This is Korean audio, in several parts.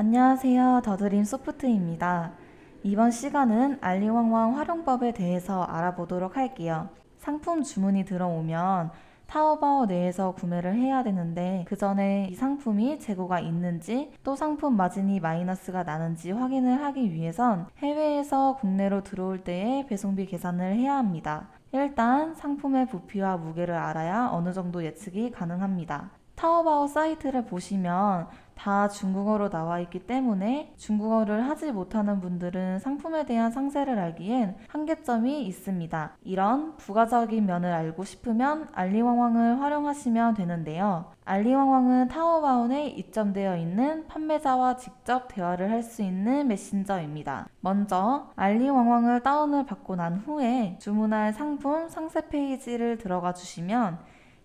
안녕하세요. 더드림 소프트입니다. 이번 시간은 알리왕왕 활용법에 대해서 알아보도록 할게요. 상품 주문이 들어오면 타오바오 내에서 구매를 해야 되는데 그 전에 이 상품이 재고가 있는지 또 상품 마진이 마이너스가 나는지 확인을 하기 위해선 해외에서 국내로 들어올 때의 배송비 계산을 해야 합니다. 일단 상품의 부피와 무게를 알아야 어느 정도 예측이 가능합니다. 타오바오 사이트를 보시면 다 중국어로 나와 있기 때문에 중국어를 하지 못하는 분들은 상품에 대한 상세를 알기엔 한계점이 있습니다. 이런 부가적인 면을 알고 싶으면 알리왕왕을 활용하시면 되는데요. 알리왕왕은 타오바오 내 입점되어 있는 판매자와 직접 대화를 할 수 있는 메신저입니다. 먼저 알리왕왕을 다운을 받고 난 후에 주문할 상품 상세 페이지를 들어가 주시면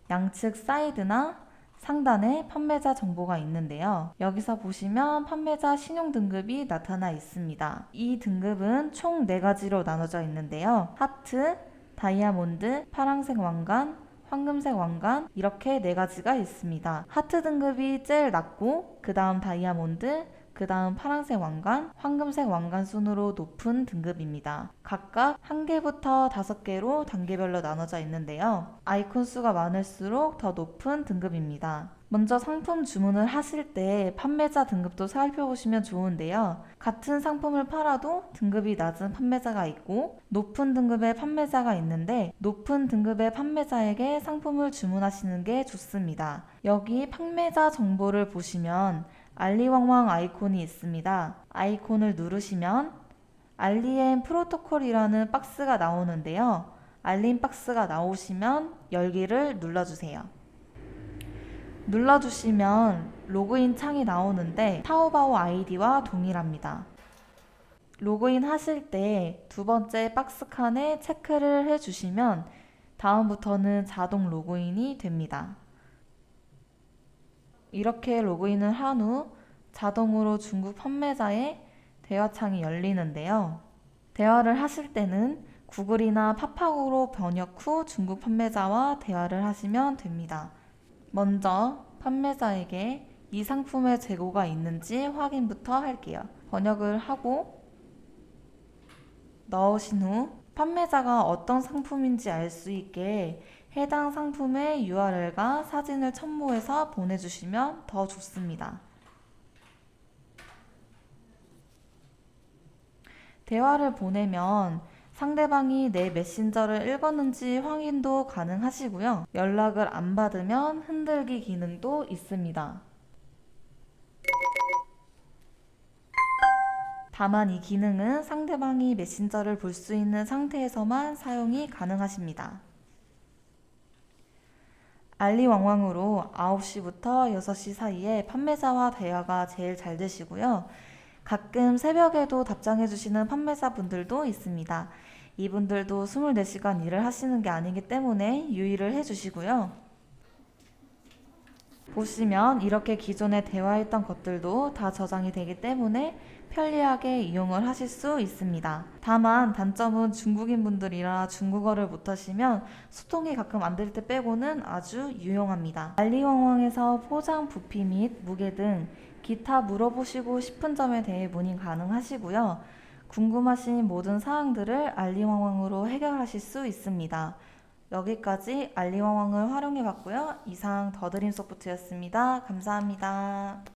양측 사이드나 상단에 판매자 정보가 있는데요. 여기서 보시면 판매자 신용 등급이 나타나 있습니다. 이 등급은 총 4가지로 나눠져 있는데요. 하트, 다이아몬드, 파랑색 왕관, 황금색 왕관 이렇게 네 가지가 있습니다. 하트 등급이 제일 낮고 그 다음 다이아몬드, 그 다음 파란색 왕관, 황금색 왕관 순으로 높은 등급입니다. 각각 한 개부터 다섯 개로 단계별로 나눠져 있는데요. 아이콘 수가 많을수록 더 높은 등급입니다. 먼저 상품 주문을 하실 때 판매자 등급도 살펴보시면 좋은데요. 같은 상품을 팔아도 등급이 낮은 판매자가 있고 높은 등급의 판매자가 있는데 높은 등급의 판매자에게 상품을 주문하시는 게 좋습니다. 여기 판매자 정보를 보시면 알리왕왕 아이콘이 있습니다. 아이콘을 누르시면 알리엔 프로토콜이라는 박스가 나오는데요. 알림 박스가 나오시면 열기를 눌러주세요. 눌러주시면 로그인 창이 나오는데 타오바오 아이디와 동일합니다. 로그인 하실 때 두 번째 박스 칸에 체크를 해주시면 다음부터는 자동 로그인이 됩니다. 이렇게 로그인을 한 후 자동으로 중국 판매자의 대화창이 열리는데요. 대화를 하실 때는 구글이나 팝하고로 번역 후 중국 판매자와 대화를 하시면 됩니다. 먼저 판매자에게 이 상품의 재고가 있는지 확인부터 할게요. 번역을 하고 넣으신 후 판매자가 어떤 상품인지 알 수 있게 해당 상품의 URL과 사진을 첨부해서 보내주시면 더 좋습니다. 대화를 보내면 상대방이 내 메신저를 읽었는지 확인도 가능하시고요. 연락을 안 받으면 흔들기 기능도 있습니다. 다만 이 기능은 상대방이 메신저를 볼 수 있는 상태에서만 사용이 가능하십니다. 알리 왕왕으로 9시부터 6시 사이에 판매자와 대화가 제일 잘 되시고요. 가끔 새벽에도 답장해 주시는 판매자 분들도 있습니다. 이분들도 24시간 일을 하시는 게 아니기 때문에 유의를 해 주시고요. 보시면 이렇게 기존에 대화했던 것들도 다 저장이 되기 때문에 편리하게 이용을 하실 수 있습니다. 다만 단점은 중국인 분들이라 중국어를 못하시면 소통이 가끔 안 될 때 빼고는 아주 유용합니다. 알리왕왕에서 포장 부피 및 무게 등 기타 물어보시고 싶은 점에 대해 문의 가능하시고요. 궁금하신 모든 사항들을 알리왕왕으로 해결하실 수 있습니다. 여기까지 알리왕왕을 활용해 봤고요. 이상 더드림 소프트였습니다. 감사합니다.